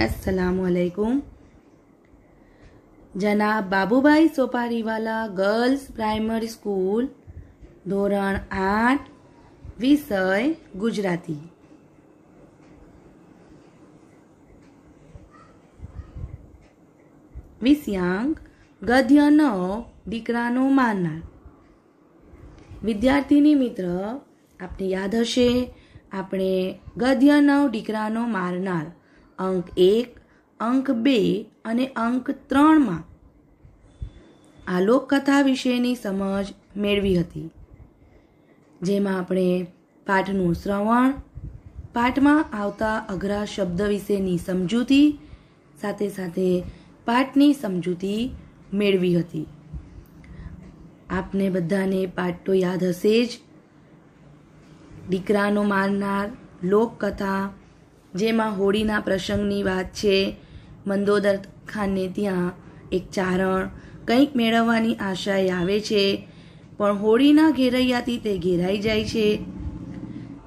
अस्सलामु अलैकुम જનાબ Babubhai Sopariwala girls primary school ધોરણ આઠ વિષય ગુજરાતી વિષયાંક ગદ્ય નવ દીકરાનો મારનાર વિદ્યાર્થીની મિત્ર આપને યાદ હશે આપણે ગદ્ય નવ દીકરાનો મારનાર અંક એક, અંક બે અને અંક ત્રણમાં આ લોકકથા વિશેની સમજ મેળવી હતી. જેમાં આપણે પાઠનું શ્રવણ, પાઠમાં આવતા અઘરા શબ્દ વિશેની સમજૂતી, સાથે સાથે પાઠની સમજૂતી મેળવી હતી. આપને બધાને પાઠ તો યાદ હશે જ. દીકરાનો મારનાર લોકકથા જેમાં હોળીના પ્રસંગની વાત છે. મંદોદર ખાનને ત્યાં એક ચારણ કંઈક મેળવવાની આશાએ આવે છે, પણ હોળીના ઘેરૈયાથી તે ઘેરાઈ જાય છે.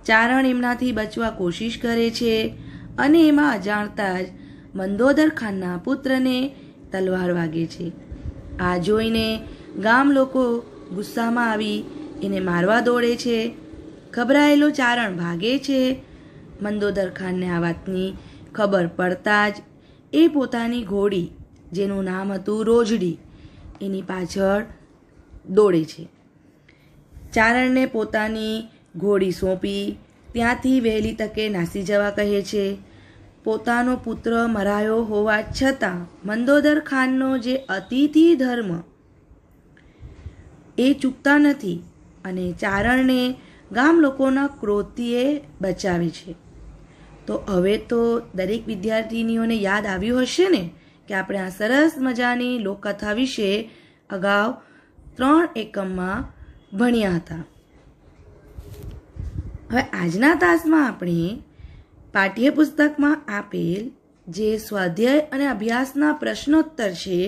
ચારણ એમનાથી બચવા કોશિશ કરે છે અને એમાં અજાણતા જ મંદોદર ખાનના પુત્રને તલવાર વાગે છે. આ જોઈને ગામ લોકો ગુસ્સામાં આવી એને મારવા દોડે છે. ગભરાયેલો ચારણ ભાગે છે મંદોદર ખાનને આ વાતની ખબર પડતા જ એ પોતાની ઘોડી, જેનું નામ હતું રોજડી, એની પાછળ દોડે છે. ચારણને પોતાની ઘોડી સોંપી ત્યાંથી વહેલી તકે નાસી જવા કહે છે. પોતાનો પુત્ર મરાયો હોવા છતાં મંદોદર ખાનનો જે અતિથિ ધર્મ એ ચૂકતા નથી અને ચારણને ગામ લોકોના ક્રોધથી એ બચાવે છે. તો હવે તો દરેક વિદ્યાર્થીનીઓને યાદ આવ્યું હશે ને કે આપણે આ સરસ મજાની લોકકથા વિશે અગાઉ ત્રણ એકમમાં ભણ્યા હતા. હવે આજના તાસમાં આપણે પાઠ્યપુસ્તકમાં આપેલ જે સ્વાધ્યાય અને અભ્યાસના પ્રશ્નોત્તર છે,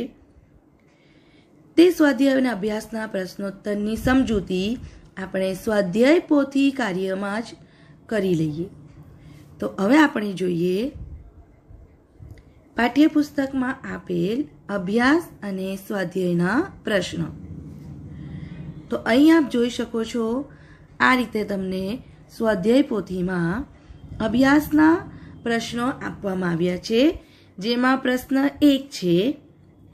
તે સ્વાધ્યાય અને અભ્યાસના પ્રશ્નોત્તરની સમજૂતી આપણે સ્વાધ્યાય પોથી કાર્યમાં જ કરી લઈએ. તો હવે આપણે જોઈએ પાઠ્યપુસ્તકમાં આપેલ અભ્યાસ અને સ્વાધ્યાયના પ્રશ્નો. તો અહીં આપ જોઈ શકો છો, આ રીતે તમને સ્વાધ્યાય પોથીમાં અભ્યાસના પ્રશ્નો આપવામાં આવ્યા છે, જેમાં પ્રશ્ન એક છે,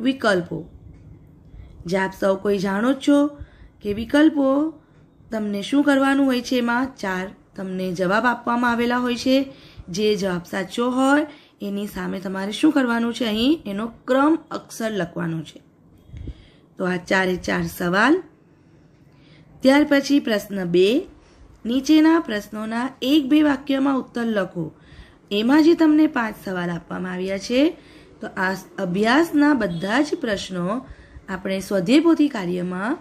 વિકલ્પો. જે આપ સૌ કોઈ જાણો છો કે વિકલ્પો તમને શું કરવાનું હોય છે એમાં? ચાર તમને જવાબ આપવામાં આવેલા હોય છે. જે જવાબ સાચો હોય, એની સામે તમારે શું કરવાનું છે અહીં? એનો ક્રમ અક્ષર લખવાનો છે. તો આ ચારે ચાર સવાલ. ત્યાર પછી પ્રશ્ન બે. નીચેના પ્રશ્નોના એક બે વાક્યમાં ઉત્તર લખો. એમાં જે તમને પાંચ સવાલ આપવામાં આવ્યા છે, તો આ અભ્યાસના બધા જ પ્રશ્નો આપણે સ્વધેપોથી કાર્યમાં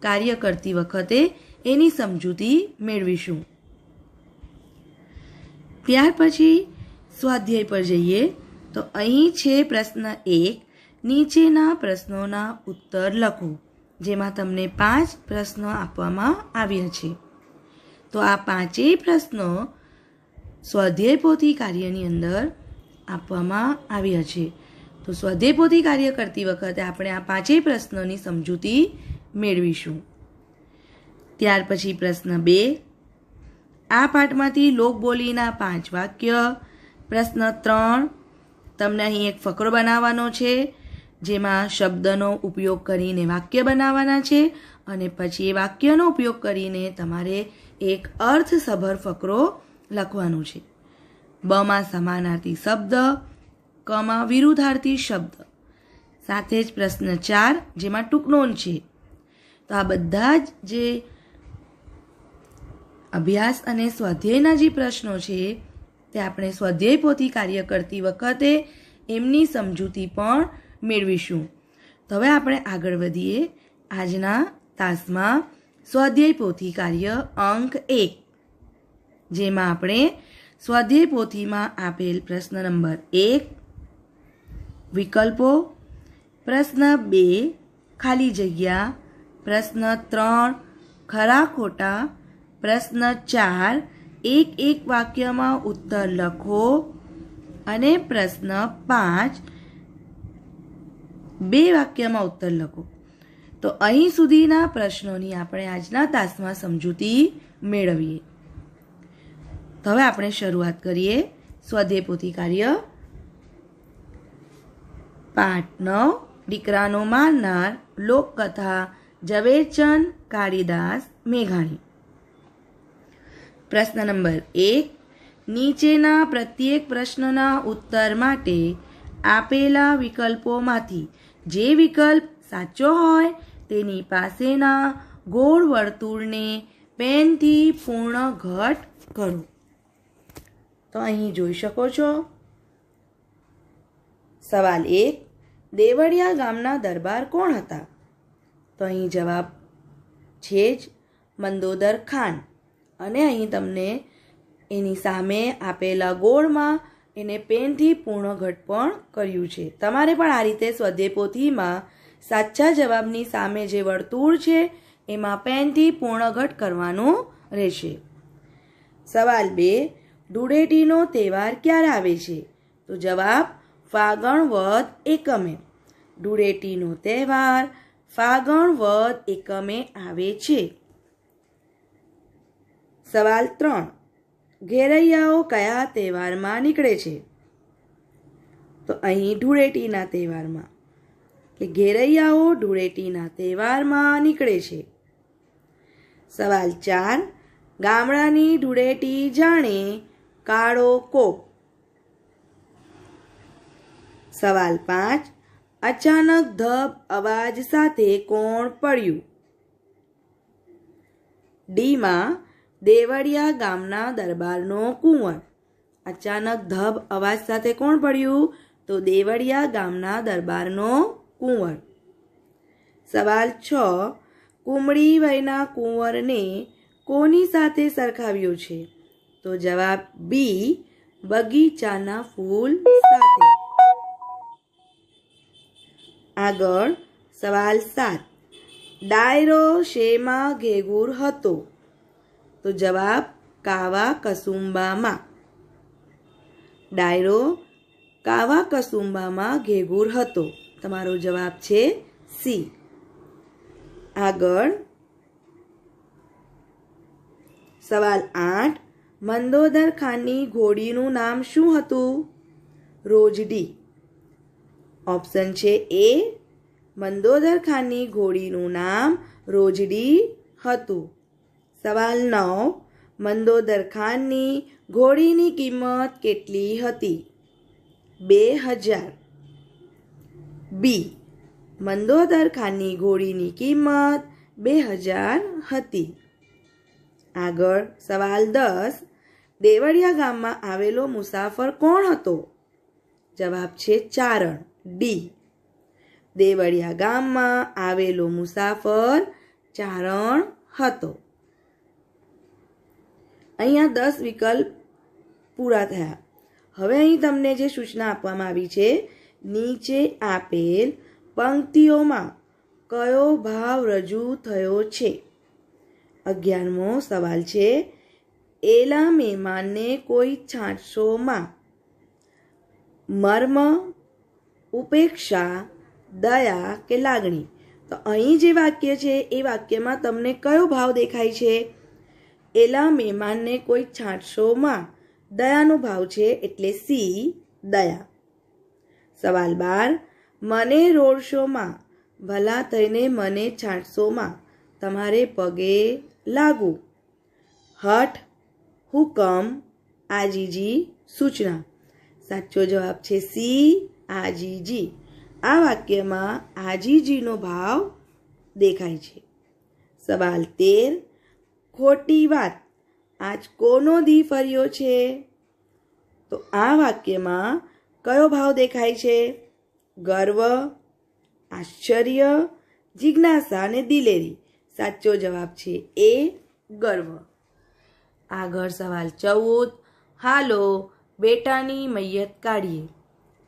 કાર્ય કરતી વખતે એની સમજૂતી મેળવીશું. ત્યાર પછી સ્વાધ્યાય પર જઈએ, તો અહીં છે પ્રશ્ન એક, નીચેના પ્રશ્નોના ઉત્તર લખો, જેમાં તમને પાંચ પ્રશ્નો આપવામાં આવ્યા છે. તો આ પાંચેય પ્રશ્નો સ્વાધ્યાય પોથી કાર્યની અંદર આપવામાં આવ્યા છે. તો સ્વાધ્યાય પોથી કાર્ય કરતી વખતે આપણે આ પાંચેય પ્રશ્નોની સમજૂતી મેળવીશું. ત્યાર પછી પ્રશ્ન બે આ પાઠમાંથી લોકબોલીના પાંચ વાક્ય, પ્રશ્ન ત્રણ, તમને અહીં એક ફકરો બનાવવાનો છે, જેમાં શબ્દનો ઉપયોગ કરીને વાક્ય બનાવવાના છે અને પછી એ વાક્યનો ઉપયોગ કરીને તમારે એક અર્થસભર ફકરો લખવાનો છે. બમાં સમાનાર્થી શબ્દ, કમાં વિરુદ્ધાર્થી શબ્દ. સાથે જ પ્રશ્ન ચાર, જેમાં ટૂંકનોન છે. તો આ બધા જ જે અભ્યાસ અને સ્વાધ્યાયના જે પ્રશ્નો છે, તે આપણે સ્વાધ્યાય પોથી કાર્ય કરતી વખતે એમની સમજૂતી પણ મેળવીશું. તો હવે આપણે આગળ વધીએ. આજના તાસમાં સ્વાધ્યાય પોથી કાર્ય અંક એક, જેમાં આપણે સ્વાધ્યાય પોથીમાં આપેલ પ્રશ્ન નંબર એક, વિકલ્પો, પ્રશ્ન બે, ખાલી જગ્યા, પ્રશ્ન ત્રણ, ખરા ખોટા પ્રશ્ન ચાર, એક એક વાક્યમાં ઉત્તર લખો. અને પ્રશ્ન પાંચ, બે વાક્યમાં ઉત્તર લખો. તો અહીં સુધીના પ્રશ્નોની આપણે આજના તાસમાં સમજૂતી મેળવીએ. તો હવે આપણે શરૂઆત કરીએ સ્વાધ્યાય પોથી કાર્ય. પાઠ નવ દીકરાનો મારનાર લોકકથા ઝવેરચંદ કાળીદાસ મેઘાણી. પ્રશ્ન નંબર એક, નીચેના પ્રત્યેક પ્રશ્નના ઉત્તર માટે આપેલા વિકલ્પોમાંથી જે વિકલ્પ સાચો હોય તેની પાસેના ગોળ વર્તુળને પેનથી પૂર્ણ ઘટ કરો. તો અહીં જોઈ શકો છો. સવાલ એક, દેવળિયા ગામના દરબાર કોણ હતા? તો અહીં જવાબ છે જ મંદોદર ખાન. અને અહીં તમને એની સામે આપેલા ગોળમાં એને પેનથી પૂર્ણ ઘટ પણ કર્યું છે. તમારે પણ આ રીતે સ્વદેપોથીમાં પોથીમાં સાચા જવાબની સામે જે વર્તુળ છે, એમાં પેનથી પૂર્ણ ઘટ કરવાનું રહેશે. સવાલ બે ધૂળેટીનો તહેવાર ક્યારે આવે છે? તો જવાબ ફાગણ વદ એકમે. ધૂળેટીનો તહેવાર ફાગણ વદ એકમે આવે છે. સવાલ ત્રણ. ઘેરૈયાઓ કયા તહેવારમાં નીકળે છે? તો અહીં ધૂળેટીના તહેવારમાં. કે ઘેરૈયાઓ ધૂળેટીના તહેવારમાં નીકળે છે? સવાલ ચાર. ગામડાની ધૂળેટી જાણે કાળો કોપ. સવાલ પાંચ. અચાનક ધબ અવાજ સાથે કોણ પડ્યું? ડીમાં દેવળિયા ગામના દરબારનો કુંવર. અચાનક ધબ અવાજ સાથે કોણ પડ્યું તો દેવળિયા ગામના દરબારનો કુંવર. સવાલ છ. કુમળી વયના કુંવરને કોની સાથે સરખાવ્યો છે? તો જવાબ બી, બગીચાના ફૂલ સાથે. આગળ સવાલ સાત. ડાયરો શેમાં ઘેગુર હતો? તો જવાબ કાવા કસુંબામાં. ડાયરો કાવા કસુંબામાં ઘેગુર હતો. તમારો જવાબ છે સી. આગળ સવાલ આઠ. મંદોદર ખાનની ઘોડીનું નામ શું હતું? રોજડી ઓપ્શન છે એ. મંદોદર ખાનની ઘોડીનું નામ રોજડી હતું. સવાલ નવ. મંદોદર ખાનની ઘોડીની કિંમત કેટલી હતી? બે હજાર. બી. મંદોદર ખાનની ઘોડીની કિંમત બે હજાર હતી. આગળ સવાલ દસ. દેવળિયા ગામમાં આવેલો મુસાફર કોણ હતો? જવાબ છે ચારણ. ડી. દેવળિયા ગામમાં આવેલો મુસાફર ચારણ હતો. અહીંયા દસ વિકલ્પ પૂરા થયા. હવે અહીં તમને જે સૂચના આપવામાં આવી છે, નીચે આપેલ પંક્તિઓમાં કયો ભાવ રજૂ થયો છે? અગિયારમો સવાલ છે, એલા મહેમાનને કોઈ છાંટશોમાં? મર્મ, ઉપેક્ષા, દયા કે લાગણી? તો અહીં જે વાક્ય છે, એ વાક્યમાં તમને કયો ભાવ દેખાય છે? એલા મહેમાનને કોઈ છાંટશોમાં? દયાનો ભાવ છે એટલે સી, દયા. સવાલ બાર, મને રોડશોમાં ભલા થઈને મને છાંટશોમાં? તમારે પગે લાગુ હઠ, હુકમ, આજીજી, સૂચના. સાચો જવાબ છે સી, આજીજી. આ વાક્યમાં આજીજીનો ભાવ દેખાય છે. સવાલ તેર ખોટી વાત. આજ કોનો દી ફર્યો છે? તો આ વાક્યમાં કયો ભાવ દેખાય છે? ગર્વ, આશ્ચર્ય, જિજ્ઞાસા અને દિલેરી. સાચો જવાબ છે એ ગર્વ. આગળ સવાલ ચૌદ. હાલો, બેટાની મૈયત કાઢીએ.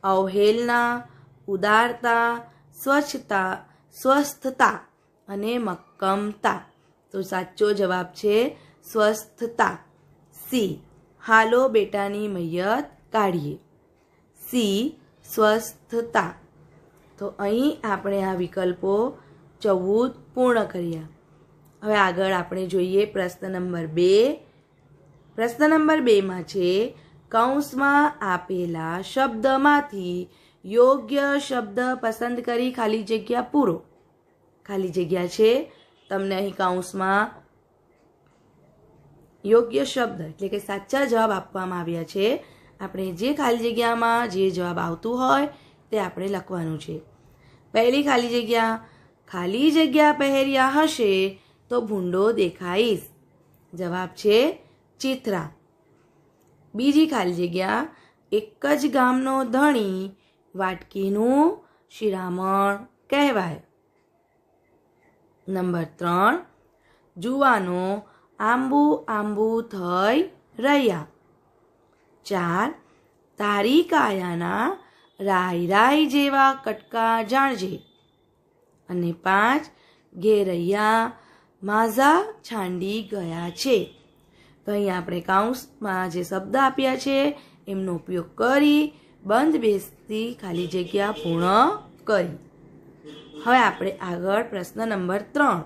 અવહેલના, ઉદારતા, સ્વચ્છતા, સ્વસ્થતા અને મક્કમતા. તો સાચો જવાબ છે સ્વસ્થતા. સી, હાલો બેટાની મૈયત કાઢીએ. સી, સ્વસ્થતા. તો અહીં આપણે આ વિકલ્પો ચૌદ પૂર્ણ કર્યા. હવે આગળ આપણે જોઈએ પ્રશ્ન નંબર બે. પ્રશ્ન નંબર બેમાં છે, કૌંસમાં આપેલા શબ્દમાંથી યોગ્ય શબ્દ પસંદ કરી ખાલી જગ્યા પૂરો. ખાલી જગ્યા છે તમને અહીં કાઉન્સમાં યોગ્ય શબ્દ એટલે કે સાચા જવાબ આપવામાં આવ્યા છે. આપણે જે ખાલી જગ્યામાં જે જવાબ આવતું હોય તે આપણે લખવાનું છે. પહેલી ખાલી જગ્યા ખાલી જગ્યા પહેર્યા હશે તો ભૂંડો દેખાઈશ. જવાબ છે, ચિત્રા. બીજી ખાલી જગ્યા, એક જ ગામનો ધણી વાટકીનું શિરામણ કહેવાય. નંબર ત્રણ, જુવાનો આંબુ આંબુ થઈ રહ્યા. ચાર તારી કાયાના રાય રાય જેવા કટકા જાણજે. અને પાંચ, ઘેરૈયા માઝા છાંડી ગયા છે. તો અહીં આપણે કાઉન્સમાં જે શબ્દ આપ્યા છે, એમનો ઉપયોગ કરી બંધ બેસતી ખાલી જગ્યા પૂર્ણ કરી. હવે આપણે આગળ પ્રશ્ન નંબર ત્રણ.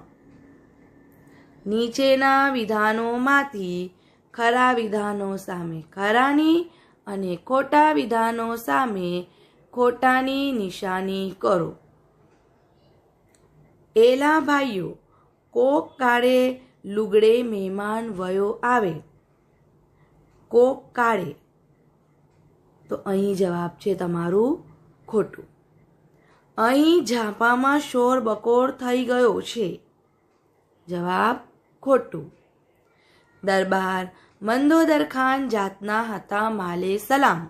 નીચેના વિધાનોમાંથી ખરા વિધાનો સામે ખરાની અને ખોટા વિધાનો સામે ખોટાની નિશાની કરો. એલા ભાઈઓ, કોક કાળે લુગડે મહેમાન વયો આવે. કોક કાળે. તો અહીં જવાબ છે તમારું ખોટું. અહીં ઝાંપામાં શોર બકોર થઈ ગયો છે. જવાબ ખોટું. દરબાર મંદોદર ખાન જાતના હતા માલે સલામ.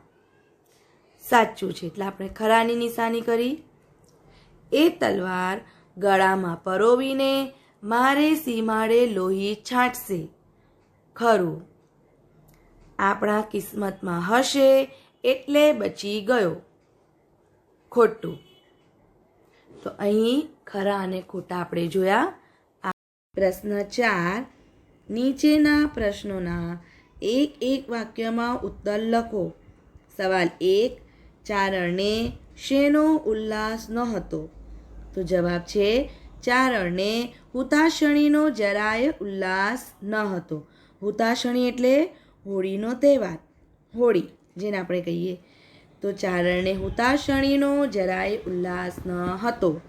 સાચું છે, એટલે આપણે ખરાની નિશાની કરી. એ તલવાર ગળામાં પરોવીને મારે સીમાડે લોહી છાંટશે. ખરું. આપણા કિસ્મતમાં હશે એટલે બચી ગયો. ખોટું. તો અહીં ખરા અને ખોટા આપણે જોયા. આ પ્રશ્ન ચાર, નીચેના પ્રશ્નોના એક એક વાક્યમાં ઉત્તર લખો. સવાલ એક ચારણને શેનો ઉલ્લાસ ન હતો તો જવાબ છે ચારણને હુતાશણીનો જરાય ઉલ્લાસ ન હતો હુતાશણી એટલે હોળીનો તહેવાર. હોળી, જેને આપણે કહીએ તો ચારણને હુતાશણીનો જરાય ઉલ્લાસ ન હતો.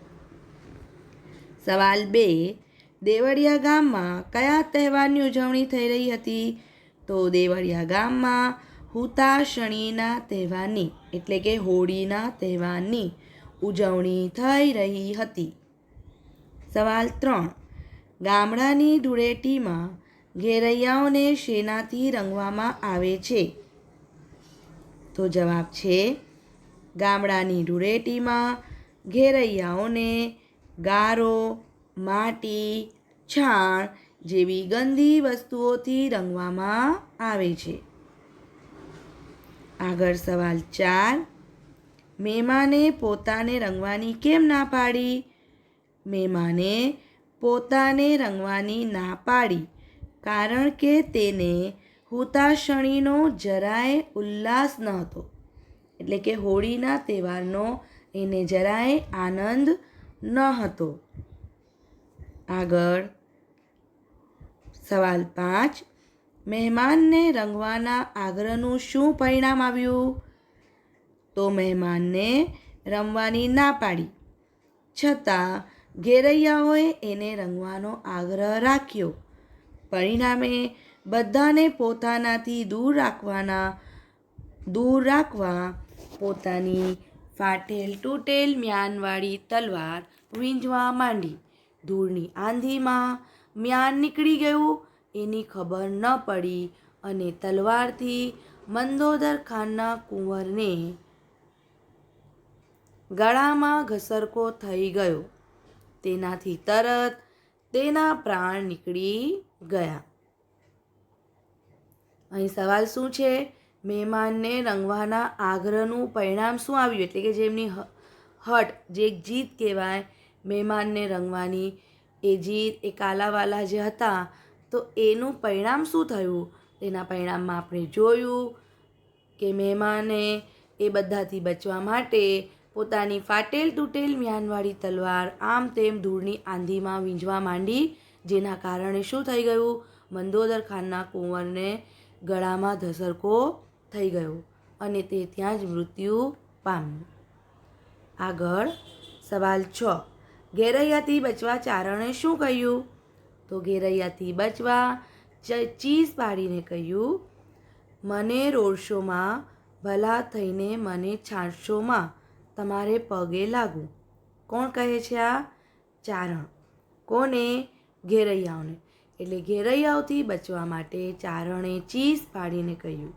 સવાલ બે, દેવળિયા ગામમાં કયા તહેવારની ઉજવણી થઈ રહી હતી? તો દેવળિયા ગામમાં હુતાશણીના તહેવારની, એટલે કે હોળીના તહેવારની ઉજવણી થઈ રહી હતી. સવાલ ત્રણ, ગામડાની ધૂળેટીમાં ઘેરૈયાઓને શેનાથી રંગવામાં આવે છે? તો જવાબ છે ગામડાની ધૂળેટીમાં ઘેરૈયાઓને ગારો, માટી, છાણ જેવી ગંદી વસ્તુઓથી રંગવામાં આવે છે. આગળ સવાલ ચાર. મહેમાને પોતાને રંગવાની કેમ ના પાડી? મહેમાને પોતાને રંગવાની ના પાડી કારણ કે તેને હુતાશણીનો જરાય ઉલ્લાસ ન હતો. એટલે કે હોળીના તહેવારનો એને જરાય આનંદ ન હતો. આગળ, સવાલ પાંચ. મહેમાનને રંગવાના આગ્રહનું શું પરિણામ આવ્યું? તો મહેમાનને રમવાની ના પાડી. છતાં, ઘેરૈયાઓએ એને રંગવાનો આગ્રહ રાખ્યો. પરિણામે બધાને પોતાનાથી દૂર રાખવાના, દૂર રાખવા પોતાની ફાટેલ તૂટેલ મ્યાનવાળી તલવાર વીંજવા માંડી. ધૂળની આંધીમાં મ્યાન નીકળી ગયું, એની ખબર ન પડી અને તલવારથી મંદોદર ખાનના કુંવરને ગળામાં ઘસરકો થઈ ગયો. તેનાથી તરત તેના પ્રાણ નીકળી ગયા. અહીં સવાલ શું છે? મહેમાનને રંગવાના આગ્રહનું પરિણામ શું આવ્યું? એટલે કે જેમની હટ, જે એક જીત કહેવાય, મહેમાનને રંગવાની એ જીત, એ કાલાવાલા જે હતા, તો એનું પરિણામ શું થયું? તેના પરિણામમાં આપણે જોયું કે મહેમાને એ બધાથી બચવા માટે પોતાની ફાટેલ તૂટેલ મ્યાનવાળી તલવાર, આમ તેમ ધૂળની આંધીમાં વીંઝવા માંડી, જેના કારણે શું થઈ ગયું? મંદોદર ખાનના કુંવરને ગળામાં ધસરકો થઈ ગયો અને તે ત્યાં જ મૃત્યુ પામ્યું. આગળ સવાલ છ. ઘેરૈયાથી બચવા ચારણે શું કહ્યું? તો ઘેરૈયાથી બચવા ચીઝ પાડીને કહ્યું, મને રોડશોમાં ભલા થઈને મને છાંટશોમાં તમારે પગે લાગુ કોણ કહે છે આ? ચારણ. કોને? ઘેરૈયાઓને. એટલે ઘેરૈયાઓથી બચવા માટે ચારણે ચીઝ પાડીને કહ્યું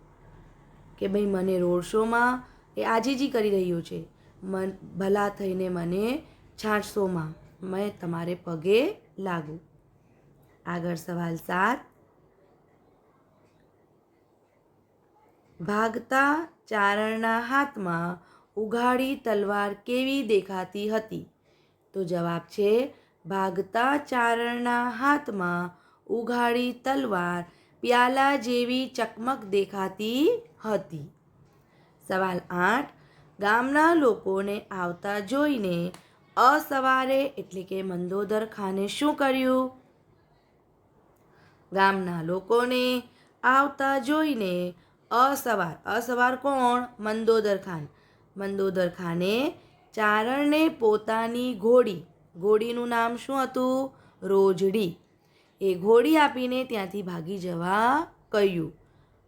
કે ભાઈ, મને રોડ શોમાં એ આજીજી કરી રહ્યો છે. મન, ભલા થઈને મને છાંટશોમાં. મેં તમારે પગે લાગુ. આગળ સવાલ સાત. ભાગતા ચારણના હાથમાં ઉઘાડી તલવાર કેવી દેખાતી હતી? તો જવાબ છે, ભાગતા ચારણના હાથમાં ઉઘાડી તલવાર પ્યાલા જેવી ચકમક દેખાતી હતી. સવાલ આઠ. ગામના લોકોને આવતા જોઈને અસવારે એટલે કે મંદોદર ખાને શું કર્યું? ગામના લોકોને આવતા જોઈને અસવાર અસવાર કોણ? મંદોદર ખાન. મંદોદર ખાને ચારણને પોતાની ઘોડી. ઘોડીનું નામ શું હતું? રોજડી. એ ઘોડી આપીને ત્યાંથી ભાગી જવા કહ્યું.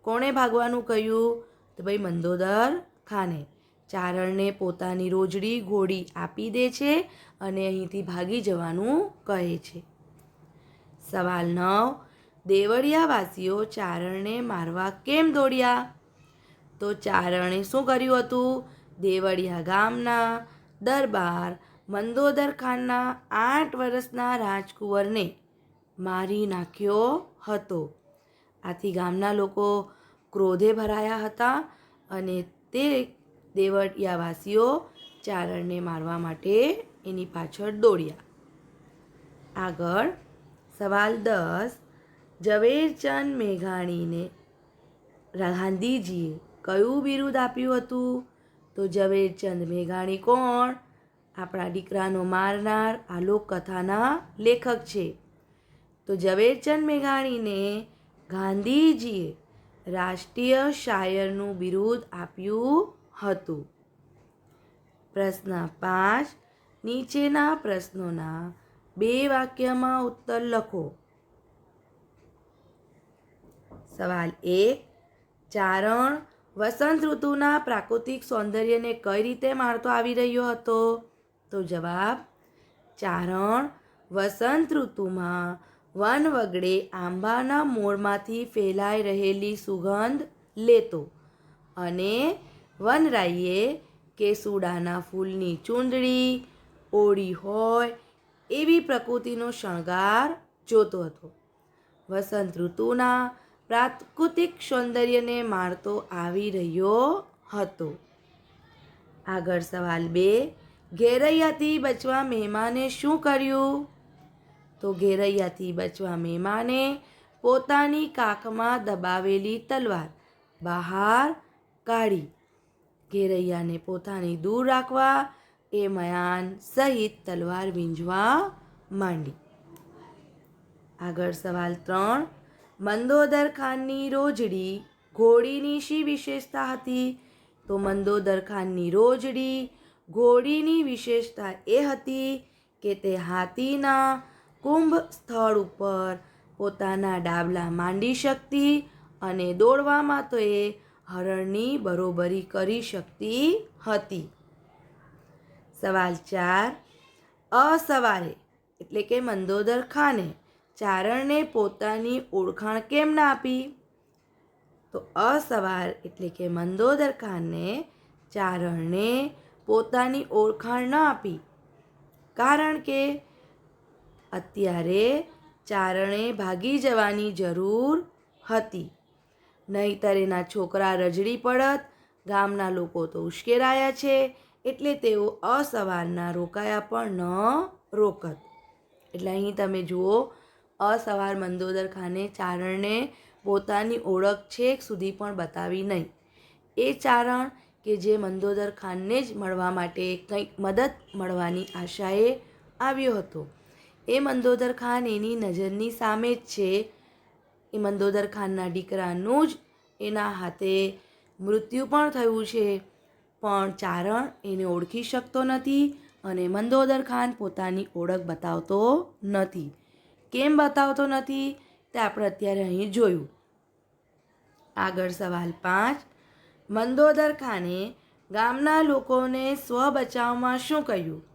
કોણે ભાગવાનું કહ્યું? તો ભાઈ મંદોદર ખાને. ચારણને પોતાની રોજડી ઘોડી આપી દે છે અને અહીંથી ભાગી જવાનું કહે છે. સવાલ નવ. દેવળિયાવાસીઓ ચારણને મારવા કેમ દોડ્યા? તો ચારણે શું કર્યું હતું? દેવળિયા ગામના દરબાર મંદોદર ખાનના આઠ વર્ષના રાજકુંવરને મારી નાખ્યો હતો. આથી ગામના લોકો ક્રોધે ભરાયા હતા અને તે દેવળિયાવાસીઓ ચારણને મારવા માટે એની પાછળ દોડ્યા. આગળ સવાલ દસ. ઝવેરચંદ મેઘાણીને ગાંધીજીએ કયું બિરુદ આપ્યું હતું? તો ઝવેરચંદ મેઘાણી કોણ? આપણા દીકરાનો મારનાર આ લોકકથાના લેખક છે. તો ઝવેરચંદ મેઘાણીને ગાંધીજીએ રાષ્ટ્રીય શાયરનું બિરુદ આપ્યું હતું. પ્રશ્ન પાંચ, નીચેના પ્રશ્નોના બે વાક્યમાં ઉત્તર લખો. સવાલ એક, ચારણ વસંત ઋતુના પ્રાકૃતિક સૌંદર્યને કઈ રીતે માણતો આવી રહ્યો હતો? તો જવાબ, ચારણ વસંત ઋતુમાં વન વગડે આંબાના મૂળમાંથી ફેલાઈ રહેલી સુગંધ લેતો અને વનરાઈએ કેસુડાના ફૂલની ચૂંદડી ઓળી હોય એવી પ્રકૃતિનો શણગાર જોતો હતો. વસંત ઋતુના પ્રાકૃતિક સૌંદર્યને માણતો આવી રહ્યો હતો. આગળ સવાલ બે, ઘેરૈયાથી બચવા મહેમાને શું કર્યું? તો ઘેરૈયાથી બચવા મહેમાને પોતાની કાખમાં દબાવેલી તલવાર બહાર કાઢી. ઘેરૈયાને પોતાની દૂર રાખવા એ મયાન સહિત તલવાર વીંઝવા માંડી. આગળ સવાલ ત્રણ. મંદોદર ખાનની રોજડી ઘોડીની શી વિશેષતા હતી? તો મંદોદર ખાનની રોજડી ઘોડીની વિશેષતા એ હતી કે તે હાથીના કુંભ સ્થળ ઉપર પોતાના ડાબલા માંડી શકતી અને દોડવામાં તો એ હરણની બરોબરી કરી શકતી હતી. સવાલ ચાર. અસવારે, એટલે કે મંદોદર ખાને ચારણને પોતાની ઓળખાણ કેમ ના આપી? તો અસવાર, એટલે કે મંદોદર ખાનને ચારણને પોતાની ઓળખાણ ન આપી. કારણ કે અત્યારે ચારણે ભાગી જવાની જરૂર હતી. નહીતર એના છોકરા રજડી પડત, ગામના લોકો તો ઉશ્કેરાયા છે, એટલે તેઓ અસવારના રોકાયા પણ ન રોકત. એટલે અહીં તમે જુઓ, અસવાર મંદોદર ખાને ચારણને પોતાની ઓળખ છેક સુધી પણ બતાવી નહીં. એ ચારણ કે જે મંદોદર ખાનને જ મળવા માટે કંઈક મદદ મળવાની આશાએ આવ્યો હતો. એ મંદોદર ખાન એની નજરની સામે જ છે. એ મંદોદર ખાનના દીકરાનું જ એના હાથે મૃત્યુ પણ થયું છે. પણ ચારણ એને ઓળખી શકતો નથી અને મંદોદર ખાન પોતાની ઓળખ બતાવતો નથી. કેમ બતાવતો નથી તે આપણે અત્યારે અહીં જોયું. આગળ સવાલ પાંચ. મંદોદર ખાને ગામના લોકોને સ્વ બચાવમાં શું કહ્યું?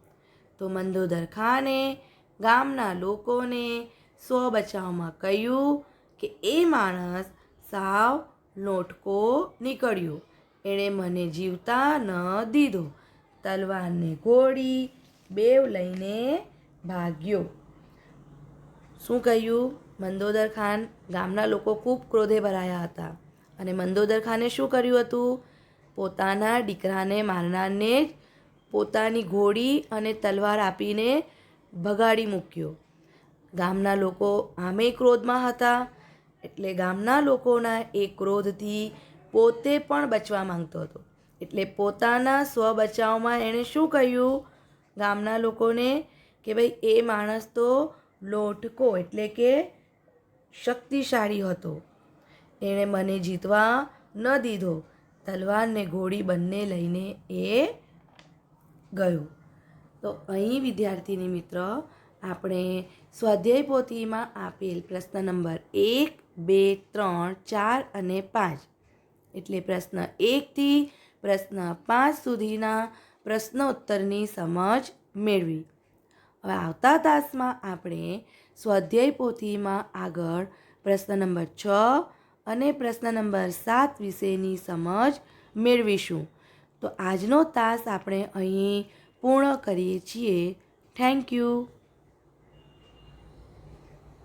તો મંદોદર ખાને ગામના લોકોને સ્વ બચાવમાં કહ્યું કે એ માણસ સાવ લોટકો નીકળ્યો. એણે મને જીવતા ન દીધો. તલવારને ગોળી બેવ લઈને ભાગ્યો. શું કહ્યું? મંદોદર ખાન ગામના લોકો ખૂબ ક્રોધે ભરાયા હતા. અને મંદોદર ખાને શું કર્યું હતું? પોતાના દીકરાને, મારનારને જ પોતાની ઘોડી અને તલવાર આપીને ભગાડી મૂક્યો. ગામના લોકો આમે ક્રોધમાં હતા, એટલે ગામના લોકોના એ ક્રોધથી પોતે પણ બચવા માંગતો હતો. એટલે પોતાના સ્વ બચાવમાં એણે શું કહ્યું? ગામના લોકોને કે ભાઈ, એ માણસ તો લોટકો એટલે કે શક્તિશાળી હતો. એણે મને જીતવા ન દીધો. તલવારને ઘોડી બંને લઈને એ ગયો. તો અહીં વિદ્યાર્થીની મિત્ર, આપણે સ્વાધ્યાય પોથીમાં આપેલ પ્રશ્ન નંબર એક, બે, ત્રણ, ચાર અને પાંચ. એટલે પ્રશ્ન એકથી પ્રશ્ન પાંચ સુધીના પ્રશ્નોત્તરની સમજ મેળવી. હવે આવતા તાસમાં આપણે સ્વાધ્યાય પોથીમાં આગળ પ્રશ્ન નંબર છ અને પ્રશ્ન નંબર સાત વિશેની સમજ મેળવીશું. તો આજનો તાસ આપણે અહીં પૂર્ણ કરીએ છીએ. Thank you